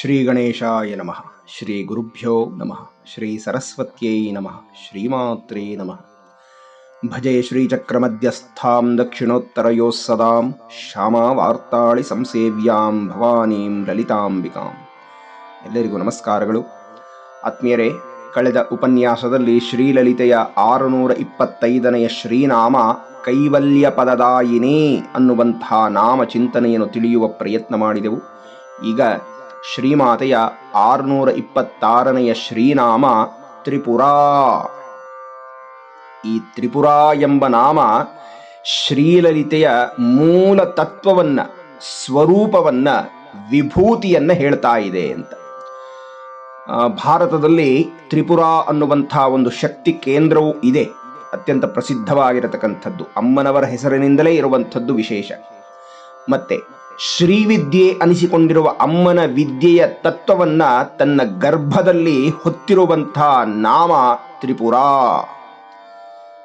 ಶ್ರೀ ಗಣೇಶಾಯ ನಮಃ. ಶ್ರೀ ಗುರುಭ್ಯೋ ನಮಃ. ಶ್ರೀ ಸರಸ್ವತ್ಯೈ ನಮಃ. ಶ್ರೀಮಾತ್ರೇ ನಮಃ. ಭಜೆ ಶ್ರೀಚಕ್ರಮಧ್ಯಸ್ಥಾಂ ದಕ್ಷಿಣೋತ್ತರಯೋಸ್ಸದಾಂ ಶ್ಯಾಮಾವಾರ್ತಾಳಿ ಸಂಸೇವ್ಯಾಂ ಭವಾನೀಂ ಲಲಿತಾಂಬಿಕಾಂ. ಎಲ್ಲರಿಗೂ ನಮಸ್ಕಾರಗಳು. ಆತ್ಮೀಯರೇ, ಕಳೆದ ಉಪನ್ಯಾಸದಲ್ಲಿ ಶ್ರೀಲಲಿತೆಯ ಆರುನೂರ ಇಪ್ಪತ್ತೈದನೆಯ ಶ್ರೀನಾಮ ಕೈವಲ್ಯ ಪದದಾಯಿನೇ ಅನ್ನುವಂತಹ ನಾಮ ಚಿಂತನೆಯನ್ನು ತಿಳಿಯುವ ಪ್ರಯತ್ನ ಮಾಡಿದೆವು. ಈಗ ಶ್ರೀಮಾತೆಯ ಆರುನೂರ ಇಪ್ಪತ್ತಾರನೆಯ ಶ್ರೀನಾಮ ತ್ರಿಪುರಾ. ಈ ತ್ರಿಪುರಾ ಎಂಬ ನಾಮ ಶ್ರೀಲಲಿತೆಯ ಮೂಲ ತತ್ವವನ್ನ, ಸ್ವರೂಪವನ್ನ, ವಿಭೂತಿಯನ್ನ ಹೇಳ್ತಾ ಇದೆ ಅಂತ. ಭಾರತದಲ್ಲಿ ತ್ರಿಪುರಾ ಅನ್ನುವಂಥ ಒಂದು ಶಕ್ತಿ ಕೇಂದ್ರವೂ ಇದೆ. ಅತ್ಯಂತ ಪ್ರಸಿದ್ಧವಾಗಿರತಕ್ಕಂಥದ್ದು. ಅಮ್ಮನವರ ಹೆಸರಿನಿಂದಲೇ ಇರುವಂಥದ್ದು ವಿಶೇಷ. ಮತ್ತೆ ಶ್ರೀವಿದ್ಯೆ ಅನಿಸಿಕೊಂಡಿರುವ ಅಮ್ಮನ ವಿದ್ಯೆಯ ತತ್ವವನ್ನ ತನ್ನ ಗರ್ಭದಲ್ಲಿ ಹೊತ್ತಿರುವಂಥ ನಾಮ ತ್ರಿಪುರ.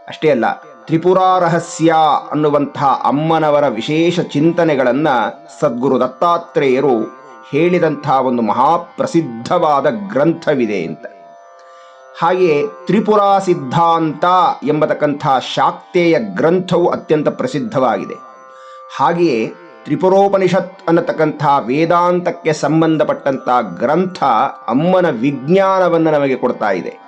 ಅಷ್ಟೇ ಅಲ್ಲ, ತ್ರಿಪುರ ರಹಸ್ಯ ಅನ್ನುವಂತಹ ಅಮ್ಮನವರ ವಿಶೇಷ ಚಿಂತನೆಗಳನ್ನ ಸದ್ಗುರು ದತ್ತಾತ್ರೇಯರು ಹೇಳಿದಂತಹ ಒಂದು ಮಹಾಪ್ರಸಿದ್ಧವಾದ ಗ್ರಂಥವಿದೆ ಅಂತ. ಹಾಗೆಯೇ ತ್ರಿಪುರ ಸಿದ್ಧಾಂತ ಎಂಬತಕ್ಕಂಥ ಶಾಕ್ತೇಯ ಗ್ರಂಥವು ಅತ್ಯಂತ ಪ್ರಸಿದ್ಧವಾಗಿದೆ. ಹಾಗೆಯೇ ತ್ರಿಪುರೋಪನಿಷತ್ ಅನ್ನತಕ್ಕಂಥ ವೇದಾಂತಕ್ಕೆ ಸಂಬಂಧಪಟ್ಟಂಥ ಗ್ರಂಥ ಅಮ್ಮನ ವಿಜ್ಞಾನವನ್ನು ನಮಗೆ ಕೊಡ್ತಾ ಇದೆ.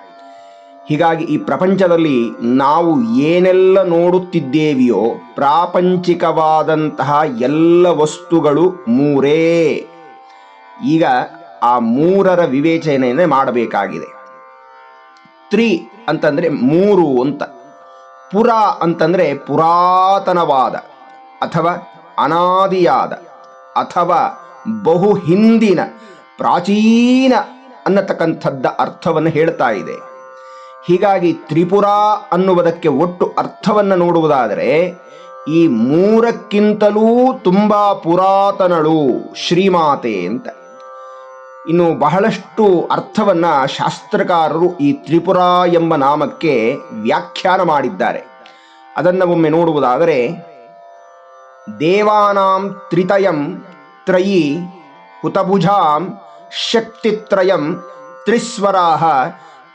ಹೀಗಾಗಿ ಈ ಪ್ರಪಂಚದಲ್ಲಿ ನಾವು ಏನೆಲ್ಲ ನೋಡುತ್ತಿದ್ದೇವಿಯೋ ಪ್ರಾಪಂಚಿಕವಾದಂತಹ ಎಲ್ಲ ವಸ್ತುಗಳು ಮೂರೇ. ಈಗ ಆ ಮೂರರ ವಿವೇಚನೆಯನ್ನೇ ಮಾಡಬೇಕಾಗಿದೆ. ತ್ರಿ ಅಂತಂದ್ರೆ ಮೂರು ಅಂತ. ಪುರ ಅಂತಂದ್ರೆ ಪುರಾತನವಾದ ಅಥವಾ ಅನಾದಿಯಾದ ಅಥವಾ ಬಹು ಹಿಂದಿನ ಪ್ರಾಚೀನ ಅನ್ನತಕ್ಕಂಥದ್ದ ಅರ್ಥವನ್ನು ಹೇಳ್ತಾ ಇದೆ. ಹೀಗಾಗಿ ತ್ರಿಪುರ ಅನ್ನುವುದಕ್ಕೆ ಒಟ್ಟು ಅರ್ಥವನ್ನು ನೋಡುವುದಾದರೆ, ಈ ಮೂರಕ್ಕಿಂತಲೂ ತುಂಬಾ ಪುರಾತನಳು ಶ್ರೀಮಾತೆ ಅಂತ. ಇನ್ನು ಬಹಳಷ್ಟು ಅರ್ಥವನ್ನ ಶಾಸ್ತ್ರಕಾರರು ಈ ತ್ರಿಪುರ ಎಂಬ ನಾಮಕ್ಕೆ ವ್ಯಾಖ್ಯಾನ ಮಾಡಿದ್ದಾರೆ. ಅದನ್ನು ಒಮ್ಮೆ ನೋಡುವುದಾದರೆ ದೇವಾನಾಂ ತ್ರಿತಯಂ ತ್ರಯಿ ಹುತಭುಜಾಂ ಶಕ್ತಿತ್ರಯಂ ತ್ರಿಸ್ವರಾಹ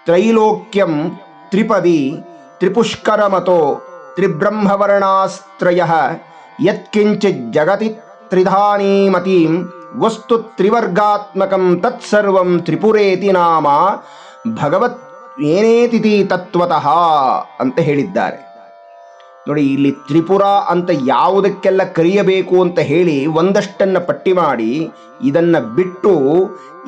ತ್ರೈಲೋಕ್ಯಂ ತ್ರಿಪದಿ ತ್ರಿಪುಷ್ಕರಮತೋ ತ್ರಿಬ್ರಹ್ಮವರ್ಣಾಸ್ತ್ರಯ ಯತ್ಕಿಂಚಿತ್ ಜಗತಿ ತ್ರಿಧಾನೀಮತೀಂ ವಸ್ತು ತ್ರಿವರ್ಗಾತ್ಮಕಂ ತತ್ಸರ್ವಂ ತ್ರಿಪುರೇತಿ ನಾಮ ಭಗವತ್ ಏನೇತಿತಿ ತತ್ವತಃ ಅಂತ ಹೇಳಿದ್ದಾರೆ. ನೋಡಿ, ಇಲ್ಲಿ ತ್ರಿಪುರ ಅಂತ ಯಾವುದಕ್ಕೆಲ್ಲ ಕರೆಯಬೇಕು ಅಂತ ಹೇಳಿ ಒಂದಷ್ಟನ್ನು ಪಟ್ಟಿ ಮಾಡಿ, ಇದನ್ನ ಬಿಟ್ಟು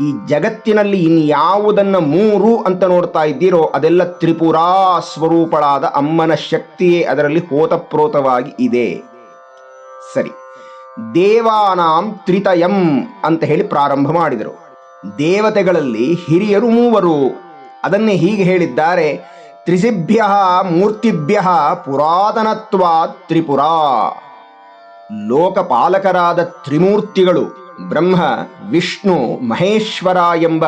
ಈ ಜಗತ್ತಿನಲ್ಲಿ ಇನ್ಯಾವುದನ್ನ ಮೂರು ಅಂತ ನೋಡ್ತಾ ಇದ್ದೀರೋ, ಅದೆಲ್ಲ ತ್ರಿಪುರಾ ಸ್ವರೂಪಳಾದ ಅಮ್ಮನ ಶಕ್ತಿಯೇ ಅದರಲ್ಲಿ ಹೋತಪ್ರೋತವಾಗಿ ಇದೆ. ಸರಿ. ದೇವಾನಾಂ ತ್ರಿತಯಂ ಅಂತ ಹೇಳಿ ಪ್ರಾರಂಭ ಮಾಡಿದರು. ದೇವತೆಗಳಲ್ಲಿ ಹಿರಿಯರು ಮೂವರು. ಅದನ್ನೇ ಹೀಗೆ ಹೇಳಿದ್ದಾರೆ ತ್ರಿಸಿಭ್ಯ ಮೂರ್ತಿಭ್ಯ ಪುರಾತನತ್ವಾ ತ್ರಿಪುರ. ಲೋಕಪಾಲಕರಾದ ತ್ರಿಮೂರ್ತಿಗಳು ಬ್ರಹ್ಮ, ವಿಷ್ಣು ಮಹೇಶ್ವರ ಎಂಬ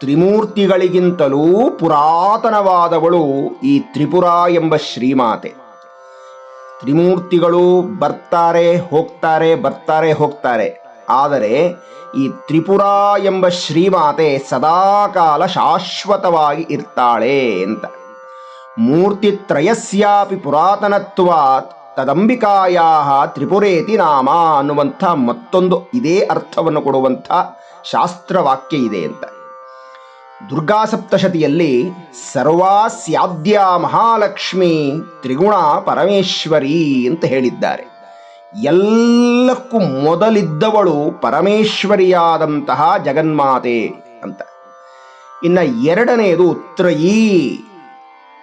ತ್ರಿಮೂರ್ತಿಗಳಿಗಿಂತಲೂ ಪುರಾತನವಾದವಳು ಈ ತ್ರಿಪುರ ಎಂಬ ಶ್ರೀಮಾತೆ. ತ್ರಿಮೂರ್ತಿಗಳು ಬರ್ತಾರೆ, ಹೋಗ್ತಾರೆ ಬರ್ತಾರೆ, ಹೋಗ್ತಾರೆ. ಆದರೆ ಈ ತ್ರಿಪುರ ಎಂಬ ಶ್ರೀಮಾತೆ ಸದಾಕಾಲ ಶಾಶ್ವತವಾಗಿ ಇರ್ತಾಳೆ ಅಂತ. ಮೂರ್ತಿತ್ರಯಸ್ಯಾಪಿ ಪುರಾತನತ್ವಾತ್ ತದಂಬಿಕಾಯಾ ತ್ರಿಪುರೇತಿ ನಾಮ ಅನ್ನುವಂಥ ಮತ್ತೊಂದು ಇದೇ ಅರ್ಥವನ್ನು ಕೊಡುವಂಥ ಶಾಸ್ತ್ರವಾಕ್ಯ ಇದೆ ಅಂತ. ದುರ್ಗಾ ಸಪ್ತಶತಿಯಲ್ಲಿ ಸರ್ವಾಸ್ಯಾದ್ಯ ಮಹಾಲಕ್ಷ್ಮಿ ತ್ರಿಗುಣ ಪರಮೇಶ್ವರಿ ಅಂತ ಹೇಳಿದ್ದಾರೆ. ಎಲ್ಲಕ್ಕೂ ಮೊದಲಿದ್ದವಳು ಪರಮೇಶ್ವರಿಯಾದಂತಹ ಜಗನ್ಮಾತೆ ಅಂತ. ಇನ್ನ ಎರಡನೆಯದು ತ್ರಯೀ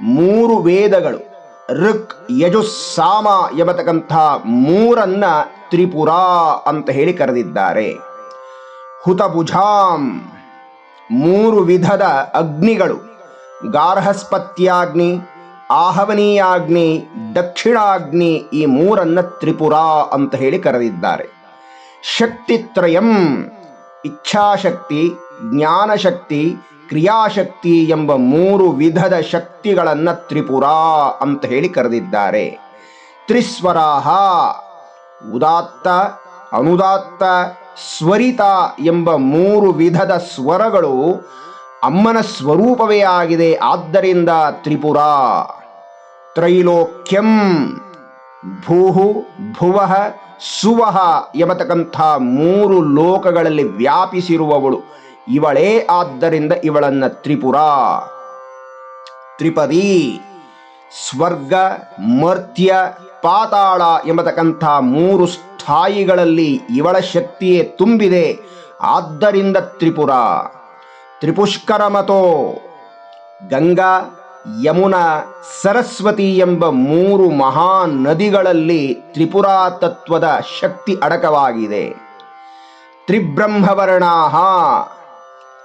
ಮೂರು ವೇದಗಳು. ಋಕ್ ಯಜುಸ್ ಸಾಮ ಎಂಬತಕ್ಕಂಥ ಮೂರನ್ನ ತ್ರಿಪುರ ಅಂತ ಹೇಳಿ ಕರೆದಿದ್ದಾರೆ. ಹುತಭುಜಾಂ, ಮೂರು ವಿಧದ ಅಗ್ನಿಗಳು. ಗಾರ್ಹಸ್ಪತ್ಯಾಗ್ನಿ, ಆಹವನೀಯಾಗ್ನಿ, ದಕ್ಷಿಣಾಗ್ನಿ ಈ ಮೂರನ್ನ ತ್ರಿಪುರ ಅಂತ ಹೇಳಿ ಕರೆದಿದ್ದಾರೆ. ಶಕ್ತಿತ್ರಯಂ, ಇಚ್ಛಾಶಕ್ತಿ, ಜ್ಞಾನಶಕ್ತಿ ಕ್ರಿಯಾಶಕ್ತಿ ಎಂಬ ಮೂರು ವಿಧದ ಶಕ್ತಿಗಳನ್ನ ತ್ರಿಪುರ ಅಂತ ಹೇಳಿ ಕರೆದಿದ್ದಾರೆ. ತ್ರಿಸ್ವರಾಹ, ಉದಾತ್ತ, ಅನುದಾತ್ತ, ಸ್ವರಿತ ಎಂಬ ಮೂರು ವಿಧದ ಸ್ವರಗಳು ಅಮ್ಮನ ಸ್ವರೂಪವೇ ಆಗಿದೆ. ಆದ್ದರಿಂದ ತ್ರಿಪುರ, ತ್ರೈಲೋಕ್ಯಂ, ಭೂಹು, ಭುವಃ ಸುವಹ ಎಂಬತಕ್ಕಂಥ ಮೂರು ಲೋಕಗಳಲ್ಲಿ ವ್ಯಾಪಿಸಿರುವವಳು. ಇವಳೇ ಆದ್ದರಿಂದ ಇವಳನ್ನ ತ್ರಿಪುರ. ತ್ರಿಪದಿ ಸ್ವರ್ಗ, ಮರ್ತ್ಯ, ಪಾತಾಳ ಎಂಬತಕ್ಕಂಥ ಮೂರು ಸ್ಥಾಯಿಗಳಲ್ಲಿ ಇವಳ ಶಕ್ತಿಯೇ ತುಂಬಿದೆ. ಆದ್ದರಿಂದ ತ್ರಿಪುರ. ತ್ರಿಪುಷ್ಕರ ಮತೋ, ಗಂಗಾ, ಯಮುನಾ, ಸರಸ್ವತಿ ಎಂಬ ಮೂರು ಮಹಾ ನದಿಗಳಲ್ಲಿ ತ್ರಿಪುರಾ ತತ್ವದ ಶಕ್ತಿ ಅಡಕವಾಗಿದೆ. ತ್ರಿಬ್ರಹ್ಮವರ್ಣಾಹ.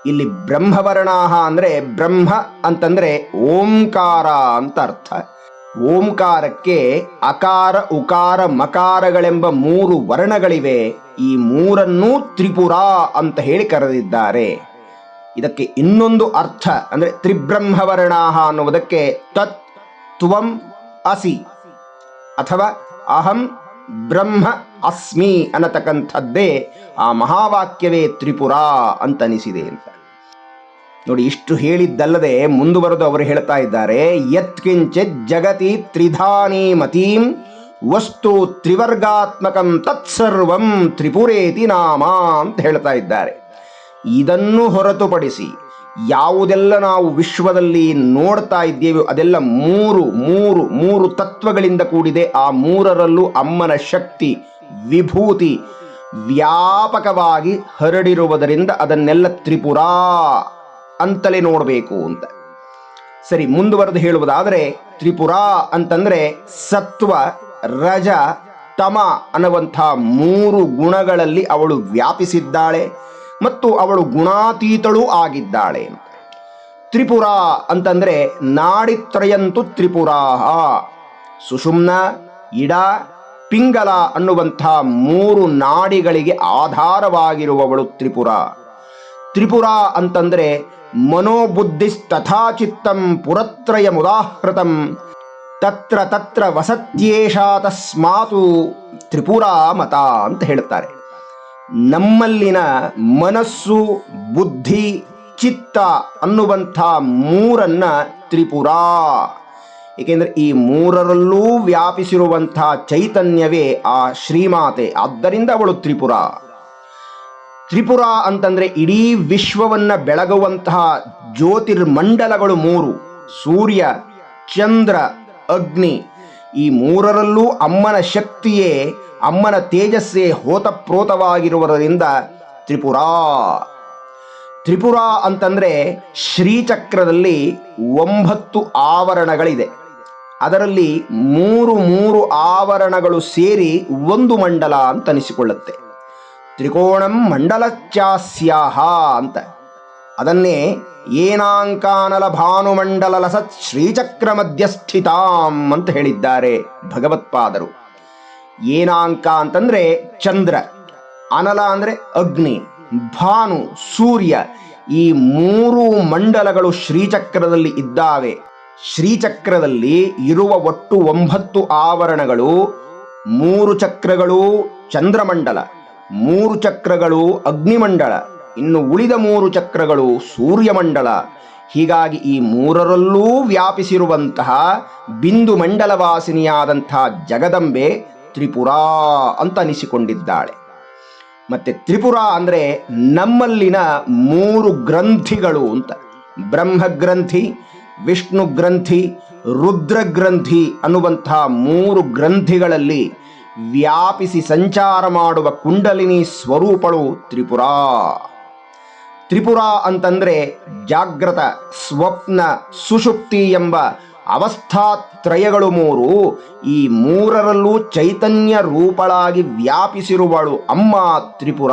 ಇಲ್ಲಿ ಬ್ರಹ್ಮವರ್ಣಾಹ ಅಂದ್ರೆ ಬ್ರಹ್ಮ ಅಂತಂದ್ರೆ ಓಂಕಾರ ಅಂತ ಅರ್ಥ. ಓಂಕಾರಕ್ಕೆ ಅಕಾರ, ಉಕಾರ, ಮಕಾರಗಳೆಂಬ ಮೂರು ವರ್ಣಗಳಿವೆ. ಈ ಮೂರನ್ನೂ ತ್ರಿಪುರ ಅಂತ ಹೇಳಿ ಕರೆದಿದ್ದಾರೆ. ಇದಕ್ಕೆ ಇನ್ನೊಂದು ಅರ್ಥ ಅಂದ್ರೆ ತ್ರಿಬ್ರಹ್ಮವರ್ಣಾಹ ಅನ್ನುವುದಕ್ಕೆ ತತ್, ತ್ವಂ, ಅಸಿ ಅಥವಾ ಅಹಂ, ಬ್ರಹ್ಮ, ಅಸ್ಮಿ ಅನ್ನತಕ್ಕಂಥದ್ದೇ ಆ ಮಹಾವಾಕ್ಯವೇ ತ್ರಿಪುರ ಅಂತನಿಸಿದೆ ಅಂತ. ನೋಡಿ, ಇಷ್ಟು ಹೇಳಿದ್ದಲ್ಲದೆ ಮುಂದುವರೆದು ಅವರು ಹೇಳ್ತಾ ಇದ್ದಾರೆ, ಯತ್ಕಿಂಚಿತ್ ಜಗತಿ ತ್ರಿಧಾನಿ ಮತೀಂ ವಸ್ತು ತ್ರಿವರ್ಗಾತ್ಮಕಂ ತತ್ಸರ್ವಂ ತ್ರಿಪುರೇತಿ ನಾಮ ಅಂತ ಹೇಳ್ತಾ ಇದ್ದಾರೆ. ಇದನ್ನು ಹೊರತುಪಡಿಸಿ ಯಾವುದೆಲ್ಲ ನಾವು ವಿಶ್ವದಲ್ಲಿ ನೋಡ್ತಾ ಇದ್ದೇವೆ, ಅದೆಲ್ಲ ಮೂರು ಮೂರು ಮೂರು ತತ್ವಗಳಿಂದ ಕೂಡಿದೆ. ಆ ಮೂರರಲ್ಲೂ ಅಮ್ಮನ ಶಕ್ತಿ, ವಿಭೂತಿ ವ್ಯಾಪಕವಾಗಿ ಹರಡಿರುವುದರಿಂದ ಅದನ್ನೆಲ್ಲ ತ್ರಿಪುರ ಅಂತಲೇ ನೋಡಬೇಕು ಅಂತ. ಸರಿ, ಮುಂದುವರೆದು ಹೇಳುವುದಾದರೆ, ತ್ರಿಪುರ ಅಂತಂದ್ರೆ ಸತ್ವ, ರಜ, ತಮ ಅನ್ನುವಂಥ ಮೂರು ಗುಣಗಳಲ್ಲಿ ಅವಳು ವ್ಯಾಪಿಸಿದ್ದಾಳೆ ಮತ್ತು ಅವಳು ಗುಣಾತೀತಳೂ ಆಗಿದ್ದಾಳೆ ತ್ರಿಪುರ ಅಂತಂದ್ರೆ ನಾಡಿತ್ರಯಂತು ತ್ರಿಪುರಾಹ. ಸುಷುಮ್ನ, ಇಡ, ಪಿಂಗಲ ಅನ್ನುವಂಥ ಮೂರು ನಾಡಿಗಳಿಗೆ ಆಧಾರವಾಗಿರುವವಳು ತ್ರಿಪುರ. ತ್ರಿಪುರ ಅಂತಂದ್ರೆ ಮನೋಬುದ್ಧಿಸ್ತಥಾಚಿತ್ತಂ ಪುರತ್ರಯ ಮುದಾಹೃತಂ ತತ್ರ ತತ್ರ ವಸತ್ಯೇಷಾ ತಸ್ಮಾತು ತ್ರಿಪುರಾ ಮತ ಅಂತ ಹೇಳ್ತಾರೆ ನಮ್ಮಲ್ಲಿನ ಮನಸ್ಸು, ಬುದ್ಧಿ, ಚಿತ್ತ ಅನ್ನುವಂಥ ಮೂರನ್ನ ತ್ರಿಪುರ. ಏಕೆಂದರೆ ಈ ಮೂರರಲ್ಲೂ ವ್ಯಾಪಿಸಿರುವಂಥ ಚೈತನ್ಯವೇ ಆ ಶ್ರೀಮಾತೆ. ಆದ್ದರಿಂದ ಅವಳು ತ್ರಿಪುರ. ತ್ರಿಪುರ ಅಂತಂದ್ರೆ ಇಡೀ ವಿಶ್ವವನ್ನ ಬೆಳಗುವಂತಹ ಜ್ಯೋತಿರ್ಮಂಡಲಗಳು ಮೂರು. ಸೂರ್ಯ, ಚಂದ್ರ, ಅಗ್ನಿ. ಈ ಮೂರರಲ್ಲೂ ಅಮ್ಮನ ಶಕ್ತಿಯೇ, ಅಮ್ಮನ ತೇಜಸ್ಸೇ ಹೋತಪ್ರೋತವಾಗಿರುವುದರಿಂದ ತ್ರಿಪುರ. ತ್ರಿಪುರ ಅಂತಂದ್ರೆ ಶ್ರೀಚಕ್ರದಲ್ಲಿ ಒಂಬತ್ತು ಆವರಣಗಳಿದೆ. ಅದರಲ್ಲಿ ಮೂರು ಮೂರು ಆವರಣಗಳು ಸೇರಿ ಒಂದು ಮಂಡಲ ಅಂತ ಅನಿಸಿಕೊಳ್ಳುತ್ತೆ. ತ್ರಿಕೋಣಂ ಮಂಡಲಚ್ಚಾಸ್ಯಾಹ ಅಂತ. ಅದನ್ನೇ ಏನಾಂಕಾನಲ ಭಾನುಮಂಡಲ ಲಸತ್ ಶ್ರೀಚಕ್ರ ಮಧ್ಯಸ್ಥಿತಾಂ ಅಂತ ಹೇಳಿದ್ದಾರೆ ಭಗವತ್ಪಾದರು. ಏನಾಂಕ ಅಂತಂದ್ರೆ ಚಂದ್ರ, ಅನಲ ಅಂದ್ರೆ ಅಗ್ನಿ, ಭಾನು, ಸೂರ್ಯ, ಈ ಮೂರು ಮಂಡಲಗಳು ಶ್ರೀಚಕ್ರದಲ್ಲಿ ಇದ್ದಾವೆ. ಶ್ರೀಚಕ್ರದಲ್ಲಿ ಇರುವ ಒಟ್ಟು ಒಂಬತ್ತು ಆವರಣಗಳು, ಮೂರು ಚಕ್ರಗಳು ಚಂದ್ರಮಂಡಲ. ಮೂರು ಚಕ್ರಗಳು ಅಗ್ನಿಮಂಡಳ, ಇನ್ನು ಉಳಿದ ಮೂರು ಚಕ್ರಗಳು ಸೂರ್ಯಮಂಡಲ ಹೀಗಾಗಿ ಈ ಮೂರರಲ್ಲೂ ವ್ಯಾಪಿಸಿರುವಂತಹ ಬಿಂದು ಮಂಡಲವಾಸಿನಿಯಾದಂತಹ ಜಗದಂಬೆ ತ್ರಿಪುರ ಅಂತ ಅನಿಸಿಕೊಂಡಿದ್ದಾಳೆ. ಮತ್ತೆ ತ್ರಿಪುರ ಅಂದರೆ ನಮ್ಮಲ್ಲಿನ ಮೂರು ಗ್ರಂಥಿಗಳು ಅಂತ. ಬ್ರಹ್ಮಗ್ರಂಥಿ ವಿಷ್ಣು ಗ್ರಂಥಿ ರುದ್ರ ಗ್ರಂಥಿ ಅನ್ನುವಂತಹ ಮೂರು ಗ್ರಂಥಿಗಳಲ್ಲಿ ವ್ಯಾಪಿಸಿ ಸಂಚಾರ ಮಾಡುವ ಕುಂಡಲಿನಿ ಸ್ವರೂಪಳು ತ್ರಿಪುರ. ತ್ರಿಪುರ ಅಂತಂದ್ರೆ ಜಾಗ್ರತ, ಸ್ವಪ್ನ, ಸುಷುಪ್ತಿ ಎಂಬ ಅವಸ್ಥಾತ್ರಯಗಳು ಮೂರು. ಈ ಮೂರರಲ್ಲೂ ಚೈತನ್ಯ ರೂಪಳಾಗಿ ವ್ಯಾಪಿಸಿರುವಳು ಅಮ್ಮ ತ್ರಿಪುರ.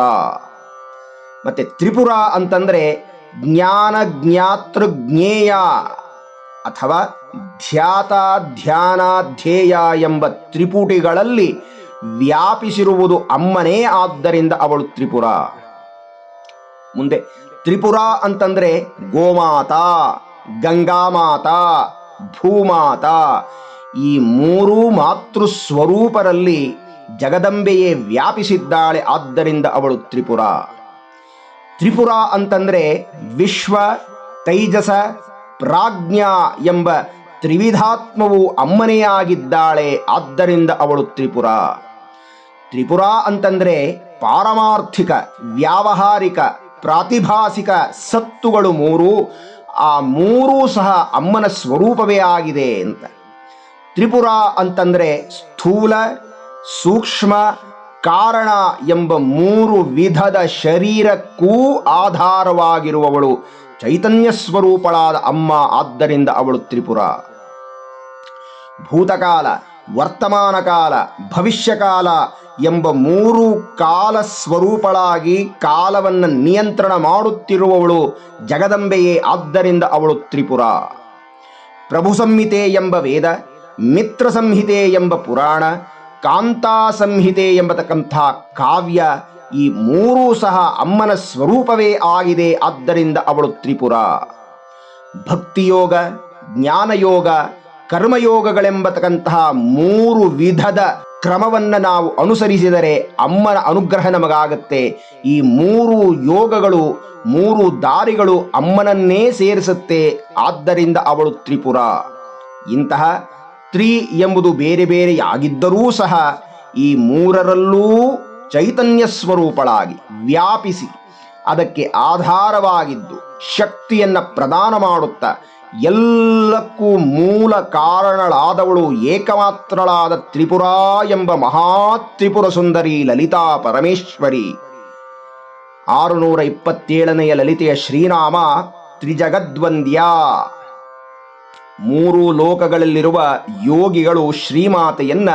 ಮತ್ತೆ ತ್ರಿಪುರ ಅಂತಂದ್ರೆ ಜ್ಞಾನ ಜ್ಞಾತೃ ಜ್ಞೇಯ ಅಥವಾ ಧ್ಯಾತ ಧ್ಯಾನ ಧ್ಯೇಯ ಎಂಬ ತ್ರಿಪುಟಿಗಳಲ್ಲಿ ವ್ಯಾಪಿಸಿರುವುದು ಅಮ್ಮನೇ ಆದ್ದರಿಂದ ಅವಳು ತ್ರಿಪುರ. ಮುಂದೆ ತ್ರಿಪುರ ಅಂತಂದ್ರೆ ಗೋಮಾತ, ಗಂಗಾಮಾತ, ಭೂಮಾತ. ಈ ಮೂರೂ ಮಾತೃ ಸ್ವರೂಪರಲ್ಲಿ ಜಗದಂಬೆಯೇ ವ್ಯಾಪಿಸಿದ್ದಾಳೆ ಆದ್ದರಿಂದ ಅವಳು ತ್ರಿಪುರ. ತ್ರಿಪುರ ಅಂತಂದ್ರೆ ವಿಶ್ವ, ತೈಜಸ ಪ್ರಾಜ್ಞಾ ಎಂಬ ತ್ರಿವಿಧಾತ್ಮವು ಅಮ್ಮನೆಯಾಗಿದ್ದಾಳೆ, ಆದ್ದರಿಂದ ಅವಳು ತ್ರಿಪುರ. ತ್ರಿಪುರ ಅಂತಂದ್ರೆ ಪಾರಮಾರ್ಥಿಕ, ವ್ಯಾವಹಾರಿಕ, ಪ್ರಾತಿಭಾಸಿಕ ಸತ್ತುಗಳು ಮೂರು, ಆ ಮೂರೂ ಸಹ ಅಮ್ಮನ ಸ್ವರೂಪವೇ ಆಗಿದೆ ಅಂತ. ತ್ರಿಪುರ ಅಂತಂದ್ರೆ ಸ್ಥೂಲ, ಸೂಕ್ಷ್ಮ, ಕಾರಣ ಎಂಬ ಮೂರು ವಿಧದ ಶರೀರಕ್ಕೂ ಆಧಾರವಾಗಿರುವವಳು. ಚೈತನ್ಯ ಸ್ವರೂಪಳಾದ ಅಮ್ಮ ಆದ್ದರಿಂದ ಅವಳು ತ್ರಿಪುರ. ಭೂತಕಾಲ, ವರ್ತಮಾನ ಕಾಲ ಭವಿಷ್ಯಕಾಲ ಎಂಬ ಮೂರು ಕಾಲ ಸ್ವರೂಪಳಾಗಿ ಕಾಲವನ್ನು ನಿಯಂತ್ರಣ ಮಾಡುತ್ತಿರುವವಳು ಜಗದಂಬೆಯೇ ಆದ್ದರಿಂದ ಅವಳು ತ್ರಿಪುರ. ಪ್ರಭು ಸಂಹಿತೆ ಎಂಬ ವೇದ, ಮಿತ್ರ ಸಂಹಿತೆ ಎಂಬ ಪುರಾಣ, ಕಾಂತಾ ಸಂಹಿತೆ ಎಂಬತಕ್ಕಂಥ ಕಾವ್ಯ ಈ ಮೂರೂ ಸಹ ಅಮ್ಮನ ಸ್ವರೂಪವೇ ಆಗಿದೆ. ಆದ್ದರಿಂದ ಅವಳು ತ್ರಿಪುರ. ಭಕ್ತಿಯೋಗ, ಜ್ಞಾನಯೋಗ, ಕರ್ಮಯೋಗಗಳೆಂಬತಕ್ಕಂತಹ ಮೂರು ವಿಧದ ಕ್ರಮವನ್ನು ನಾವು ಅನುಸರಿಸಿದರೆ ಅಮ್ಮನ ಅನುಗ್ರಹ ನಮಗಾಗತ್ತೆ. ಈ ಮೂರು ಯೋಗಗಳು, ಮೂರು ದಾರಿಗಳು ಅಮ್ಮನನ್ನೇ ಸೇರಿಸುತ್ತೆ. ಆದ್ದರಿಂದ ಅವಳು ತ್ರಿಪುರ. ಇಂತಹ ತ್ರಿ ಎಂಬುದು ಬೇರೆ ಬೇರೆಯಾಗಿದ್ದರೂ ಸಹ ಈ ಮೂರರಲ್ಲೂ ಚೈತನ್ಯ ಸ್ವರೂಪಳಾಗಿ ವ್ಯಾಪಿಸಿ ಅದಕ್ಕೆ ಆಧಾರವಾಗಿದ್ದು ಶಕ್ತಿಯನ್ನು ಪ್ರದಾನ ಮಾಡುತ್ತಾ ಎಲ್ಲಕ್ಕೂ ಮೂಲ ಕಾರಣಳಾದವಳು ಏಕಮಾತ್ರಳಾದ ತ್ರಿಪುರ ಎಂಬ ಮಹಾ ತ್ರಿಪುರ ಸುಂದರಿ ಲಲಿತಾ ಪರಮೇಶ್ವರಿ. ಆರುನೂರ ಇಪ್ಪತ್ತೇಳನೆಯ ಲಲಿತೆಯ ಶ್ರೀನಾಮ ತ್ರಿಜಗದ್ವಂದ್ಯ. ಮೂರು ಲೋಕಗಳಲ್ಲಿರುವ ಯೋಗಿಗಳು ಶ್ರೀಮಾತೆಯನ್ನ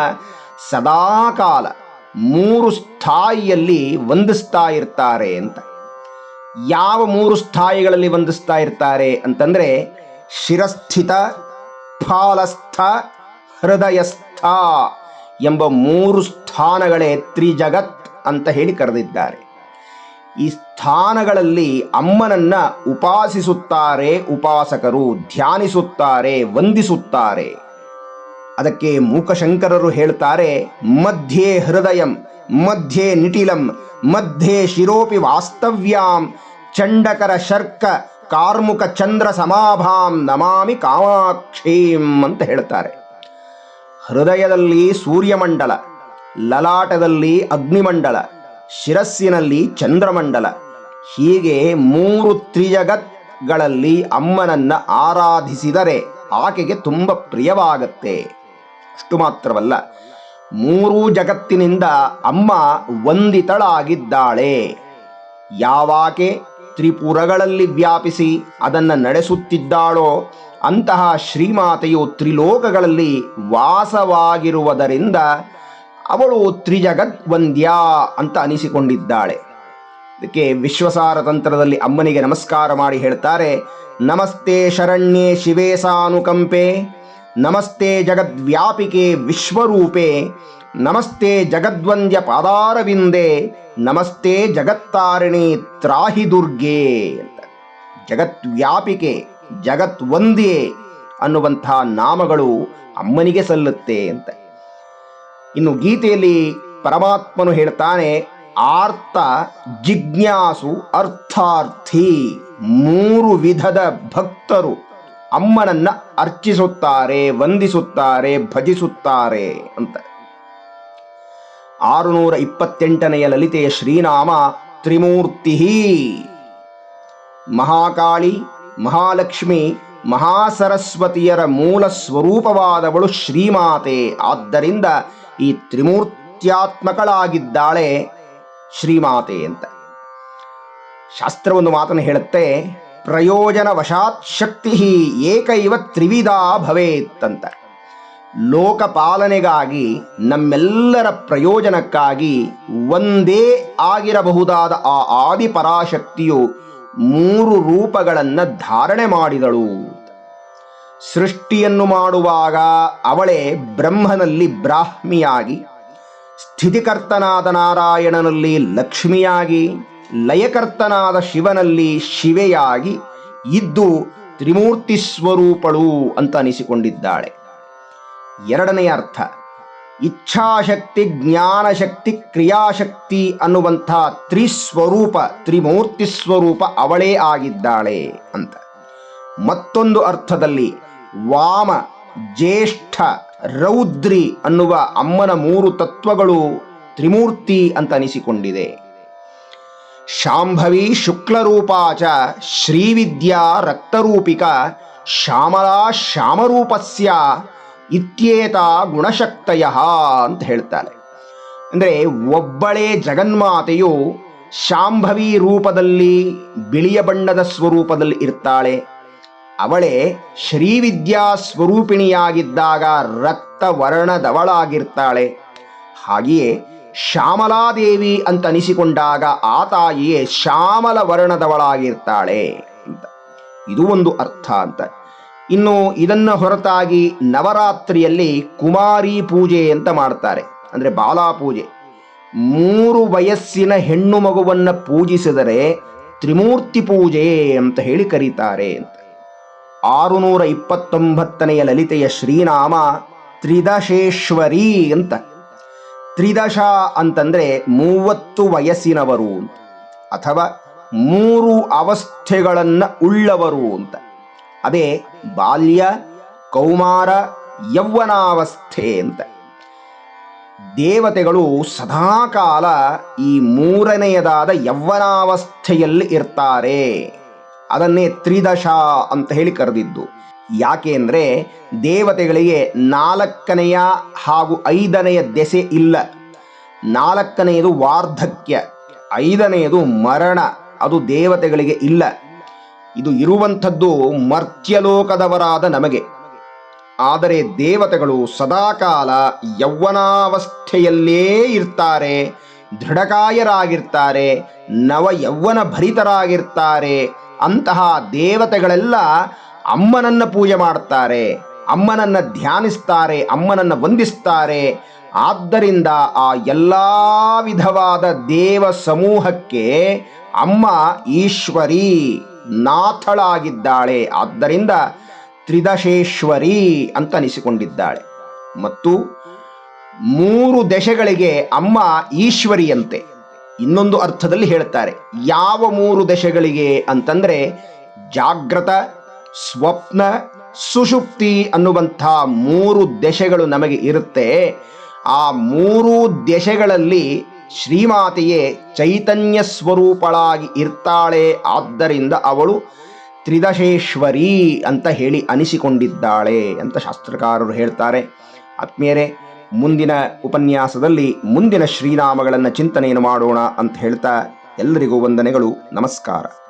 ಸದಾಕಾಲ ಮೂರು ಸ್ಥಾಯಿಯಲ್ಲಿ ವಂದಿಸ್ತಾ ಇರ್ತಾರೆ ಅಂತ. ಯಾವ ಮೂರು ಸ್ಥಾಯಿಗಳಲ್ಲಿ ವಂದಿಸ್ತಾ ಇರ್ತಾರೆ ಅಂತಂದ್ರೆ ಶಿರಸ್ಥಿತ, ಫಾಲಸ್ಥ, ಹೃದಯಸ್ಥ ಎಂಬ ಮೂರು ಸ್ಥಾನಗಳೇ ತ್ರಿಜಗತ್ ಅಂತ ಹೇಳಿ ಕರೆದಿದ್ದಾರೆ. ಈ ಸ್ಥಾನಗಳಲ್ಲಿ ಅಮ್ಮನನ್ನ ಉಪಾಸಿಸುತ್ತಾರೆ, ಉಪಾಸಕರು ಧ್ಯಾನಿಸುತ್ತಾರೆ, ವಂದಿಸುತ್ತಾರೆ. ಅದಕ್ಕೆ ಮೂಕಶಂಕರರು ಹೇಳ್ತಾರೆ, ಮಧ್ಯೆ ಹೃದಯಂ, ಮಧ್ಯೆ ನಿಟಿಲಂ, ಮಧ್ಯೆ ಶಿರೋಪಿ ವಾಸ್ತವ್ಯಾಂ, ಚಂಡಕರ ಶರ್ಕ, ಕಾರ್ಮುಕ ಚಂದ್ರ ಸಮಾಭಾಂ, ನಮಾಮಿ ಕಾಮಾಕ್ಷೀಂ ಅಂತ ಹೇಳ್ತಾರೆ. ಹೃದಯದಲ್ಲಿ ಸೂರ್ಯಮಂಡಲ, ಲಲಾಟದಲ್ಲಿ ಅಗ್ನಿಮಂಡಲ, ಶಿರಸ್ಸಿನಲ್ಲಿ ಚಂದ್ರಮಂಡಲ, ಹೀಗೆ ಮೂರು ತ್ರಿಜಗತ್ಗಳಲ್ಲಿ ಅಮ್ಮನನ್ನ ಆರಾಧಿಸಿದರೆ ಆಕೆಗೆ ತುಂಬ ಪ್ರಿಯವಾಗತ್ತೆ. ಅಷ್ಟು ಮಾತ್ರವಲ್ಲ, ಮೂರೂ ಜಗತ್ತಿನಿಂದ ಅಮ್ಮ ವಂದಿತಳಾಗಿದ್ದಾಳೆ. ಯಾವಾಕೆ ತ್ರಿಪುರಗಳಲ್ಲಿ ವ್ಯಾಪಿಸಿ ಅದನ್ನು ನಡೆಸುತ್ತಿದ್ದಾಳೋ, ಅಂತಹ ಶ್ರೀಮಾತೆಯು ತ್ರಿಲೋಕಗಳಲ್ಲಿ ವಾಸವಾಗಿರುವುದರಿಂದ ಅವಳು ತ್ರಿಜಗದ್ವಂದ್ಯ ಅಂತ ಅನಿಸಿಕೊಂಡಿದ್ದಾಳೆ. ಅದಕ್ಕೆ ವಿಶ್ವಸಾರ ತಂತ್ರದಲ್ಲಿ ಅಮ್ಮನಿಗೆ ನಮಸ್ಕಾರ ಮಾಡಿ ಹೇಳ್ತಾರೆ, ನಮಸ್ತೆ ಶರಣ್ಯೇ ಶಿವೇ ಸಾನುಕಂಪೆ ನಮಸ್ತೆ ಜಗದ್ವ್ಯಾಪಿಕೆ ವಿಶ್ವರೂಪೆ, ನಮಸ್ತೆ ಜಗದ್ವಂದ್ಯ ಪಾದಾರವಿಂದೆ ನಮಸ್ತೆ ಜಗತ್ತಾರಿಣಿ ತ್ರಾಹಿ ದುರ್ಗೆ ಅಂತ. ಜಗದ್ವ್ಯಾಪಿಕೆ ಜಗತ್ವಂದ್ಯೆ ಅನ್ನುವಂಥ ನಾಮಗಳು ಅಮ್ಮನಿಗೆ ಸಲ್ಲುತ್ತೆ ಅಂತ. ಇನ್ನು ಗೀತೆಯಲ್ಲಿ ಪರಮಾತ್ಮನು ಹೇಳ್ತಾನೆ ಆರ್ತ ಜಿಜ್ಞಾಸು ಅರ್ಥಾರ್ಥಿ, ಮೂರು ವಿಧದ ಭಕ್ತರು. ಅಮ್ಮನನ್ನ ಅರ್ಚಿಸುತ್ತಾರೆ, ವಂದಿಸುತ್ತಾರೆ, ಭಜಿಸುತ್ತಾರೆ ಅಂತ. ಆರುನೂರ ಇಪ್ಪತ್ತೆಂಟನೆಯ ಲಲಿತೆಯ ಶ್ರೀನಾಮ ತ್ರಿಮೂರ್ತಿ. ಮಹಾಕಾಳಿ, ಮಹಾಲಕ್ಷ್ಮಿ, ಮಹಾಸರಸ್ವತಿಯರ ಮೂಲ ಸ್ವರೂಪವಾದವಳು ಶ್ರೀಮಾತೆ. ಆದ್ದರಿಂದ ಈ ತ್ರಿಮೂರ್ತ್ಯಾತ್ಮಕಳಾಗಿದ್ದಾಳೆ ಶ್ರೀಮಾತೆ ಅಂತ. ಶಾಸ್ತ್ರ ಒಂದು ಮಾತನ್ನು ಹೇಳುತ್ತೆ ಪ್ರಯೋಜನ ವಶಾತ್ ಶಕ್ತಿ ಏಕೈವ ತ್ರಿವಿಧ ಭವೇತ್ ಅಂತ ಲೋಕಪಾಲನೆಗಾಗಿ ನಮ್ಮೆಲ್ಲರ ಪ್ರಯೋಜನಕ್ಕಾಗಿ ಒಂದೇ ಆಗಿರಬಹುದಾದ ಆ ಆದಿಪರಾಶಕ್ತಿಯು ಮೂರು ರೂಪಗಳನ್ನು ಧಾರಣೆ ಮಾಡಿದಳು ಸೃಷ್ಟಿಯನ್ನು ಮಾಡುವಾಗ ಅವಳೇ ಬ್ರಹ್ಮನಲ್ಲಿ ಬ್ರಾಹ್ಮಿಯಾಗಿ, ಸ್ಥಿತಿಕರ್ತನಾದ ನಾರಾಯಣನಲ್ಲಿ ಲಕ್ಷ್ಮಿಯಾಗಿ ಲಯಕರ್ತನಾದ ಶಿವನಲ್ಲಿ ಶಿವೆಯಾಗಿ ಇದ್ದು ತ್ರಿಮೂರ್ತಿ ಸ್ವರೂಪಳು ಅಂತ ಅನಿಸಿಕೊಂಡಿದ್ದಾಳೆ. ಎರಡನೆಯ ಅರ್ಥ, ಇಚ್ಛಾಶಕ್ತಿ, ಜ್ಞಾನಶಕ್ತಿ, ಕ್ರಿಯಾಶಕ್ತಿ ಅನ್ನುವಂಥ ತ್ರಿಸ್ವರೂಪ, ತ್ರಿಮೂರ್ತಿ ಸ್ವರೂಪ ಅವಳೇ ಆಗಿದ್ದಾಳೆ ಅಂತ. ಮತ್ತೊಂದು ಅರ್ಥದಲ್ಲಿ ವಾಮ, ಜ್ಯೇಷ್ಠ, ರೌದ್ರಿ ಅನ್ನುವ ಅಮ್ಮನ ಮೂರು ತತ್ವಗಳು ತ್ರಿಮೂರ್ತಿ ಅಂತ ಅನಿಸಿಕೊಂಡಿದೆ. ಶಾಂಭವಿ ಶುಕ್ಲರೂಪಾಚ ಶ್ರೀವಿದ್ಯಾ ರಕ್ತರೂಪಿಕ ಶ್ಯಾಮಲಾ ಶ್ಯಾಮರೂಪಸ್ಯ ಇತ್ಯೇತ ಗುಣಶಕ್ತಯ ಅಂತ ಹೇಳ್ತಾರೆ ಅಂದರೆ ಒಬ್ಬಳೇ ಜಗನ್ಮಾತೆಯು ಶಾಂಭವಿ ರೂಪದಲ್ಲಿ ಬಿಳಿಯ ಬಣ್ಣದ ಸ್ವರೂಪದಲ್ಲಿ ಇರ್ತಾಳೆ. ಅವಳೇ ಶ್ರೀವಿದ್ಯಾ ಸ್ವರೂಪಿಣಿಯಾಗಿದ್ದಾಗ ರಕ್ತವರ್ಣದವಳಾಗಿರ್ತಾಳೆ. ಹಾಗೆಯೇ ಶ್ಯಾಮಲಾದೇವಿ ಅಂತ ಅನಿಸಿಕೊಂಡಾಗ ಆ ತಾಯಿಯೇ ಶ್ಯಾಮಲ ವರ್ಣದವಳಾಗಿರ್ತಾಳೆ ಅಂತ. ಇದು ಒಂದು ಅರ್ಥ ಅಂತ. ಇನ್ನು ಇದನ್ನು ಹೊರತಾಗಿ ನವರಾತ್ರಿಯಲ್ಲಿ ಕುಮಾರಿ ಪೂಜೆ ಅಂತ ಮಾಡ್ತಾರೆ. ಅಂದರೆ ಬಾಲಾ ಪೂಜೆ. ಮೂರು ವಯಸ್ಸಿನ ಹೆಣ್ಣು ಮಗುವನ್ನು ಪೂಜಿಸಿದರೆ ತ್ರಿಮೂರ್ತಿ ಪೂಜೆ ಅಂತ ಹೇಳಿ ಕರೀತಾರೆ ಅಂತ. ಆರುನೂರ ಇಪ್ಪತ್ತೊಂಬತ್ತನೆಯ ಲಲಿತೆಯ ಶ್ರೀನಾಮ ತ್ರಿದಶೇಶ್ವರಿ ಅಂತ. ತ್ರಿದಶ ಅಂತಂದ್ರೆ ಮೂವತ್ತು ವಯಸ್ಸಿನವರು ಅಂತ. ಅಥವಾ ಮೂರು ಅವಸ್ಥೆಗಳನ್ನು ಉಳ್ಳವರು ಅಂತ. ಅದೇ ಬಾಲ್ಯ, ಕೌಮಾರ, ಯೌವನಾವಸ್ಥೆ ಅಂತ. ದೇವತೆಗಳು ಸದಾಕಾಲ ಈ ಮೂರನೆಯದಾದ ಯೌವನಾವಸ್ಥೆಯಲ್ಲಿ ಇರ್ತಾರೆ. ಅದನ್ನೇ ತ್ರಿದಶ ಅಂತ ಹೇಳಿ ಕರೆದಿದ್ದು. ಯಾಕೆ ಅಂದರೆ ದೇವತೆಗಳಿಗೆ ನಾಲ್ಕನೆಯ ಹಾಗೂ ಐದನೆಯ ದೆಸೆ ಇಲ್ಲ. ನಾಲ್ಕನೆಯದು ವಾರ್ಧಕ್ಯ, ಐದನೆಯದು ಮರಣ, ಅದು ದೇವತೆಗಳಿಗೆ ಇಲ್ಲ. ಇದು ಇರುವಂಥದ್ದು ಮರ್ತ್ಯಲೋಕದವರಾದ ನಮಗೆ. ಆದರೆ ದೇವತೆಗಳು ಸದಾಕಾಲ ಯೌವನಾವಸ್ಥೆಯಲ್ಲೇ ಇರ್ತಾರೆ, ದೃಢಕಾಯರಾಗಿರ್ತಾರೆ ನವ ಯೌವನ ಭರಿತರಾಗಿರ್ತಾರೆ ಅಂತಹ ದೇವತೆಗಳೆಲ್ಲ ಅಮ್ಮನನ್ನ ಪೂಜೆ ಮಾಡ್ತಾರೆ, ಅಮ್ಮನನ್ನ ಧ್ಯಾನಿಸ್ತಾರೆ, ಅಮ್ಮನನ್ನ ವಂದಿಸ್ತಾರೆ. ಆದ್ದರಿಂದ ಆ ಎಲ್ಲ ವಿಧವಾದ ದೇವ ಸಮೂಹಕ್ಕೆ ಅಮ್ಮ ಈಶ್ವರಿ ನಾಥಳಾಗಿದ್ದಾಳೆ. ಆದ್ದರಿಂದ ತ್ರಿದಶೇಶ್ವರಿ ಅಂತ ಅನಿಸಿಕೊಂಡಿದ್ದಾಳೆ ಮತ್ತು ಮೂರು ದಶೆಗಳಿಗೆ ಅಮ್ಮ ಈಶ್ವರಿಯಂತೆ. ಇನ್ನೊಂದು ಅರ್ಥದಲ್ಲಿ ಹೇಳ್ತಾರೆ, ಯಾವ ಮೂರು ದಶೆಗಳಿಗೆ ಅಂತಂದ್ರೆ ಜಾಗ್ರತ ಸ್ವಪ್ನ, ಸುಷುಪ್ತಿ ಅನ್ನುವಂಥ ಮೂರು ದೆಶೆಗಳು ನಮಗೆ ಇರುತ್ತೆ. ಆ ಮೂರು ದೆಶೆಗಳಲ್ಲಿ ಶ್ರೀಮಾತೆಯೇ ಚೈತನ್ಯ ಸ್ವರೂಪಳಾಗಿ ಇರ್ತಾಳೆ. ಆದ್ದರಿಂದ ಅವಳು ತ್ರಿದಶೇಶ್ವರಿ ಅಂತ ಹೇಳಿ ಅನಿಸಿಕೊಂಡಿದ್ದಾಳೆ ಅಂತ ಶಾಸ್ತ್ರಕಾರರು ಹೇಳ್ತಾರೆ. ಆತ್ಮೀಯರೇ, ಮುಂದಿನ ಉಪನ್ಯಾಸದಲ್ಲಿ ಮುಂದಿನ ಶ್ರೀನಾಮಗಳನ್ನು ಚಿಂತನೆಯನ್ನು ಮಾಡೋಣ ಅಂತ ಹೇಳ್ತಾ ಎಲ್ಲರಿಗೂ ವಂದನೆಗಳು. ನಮಸ್ಕಾರ.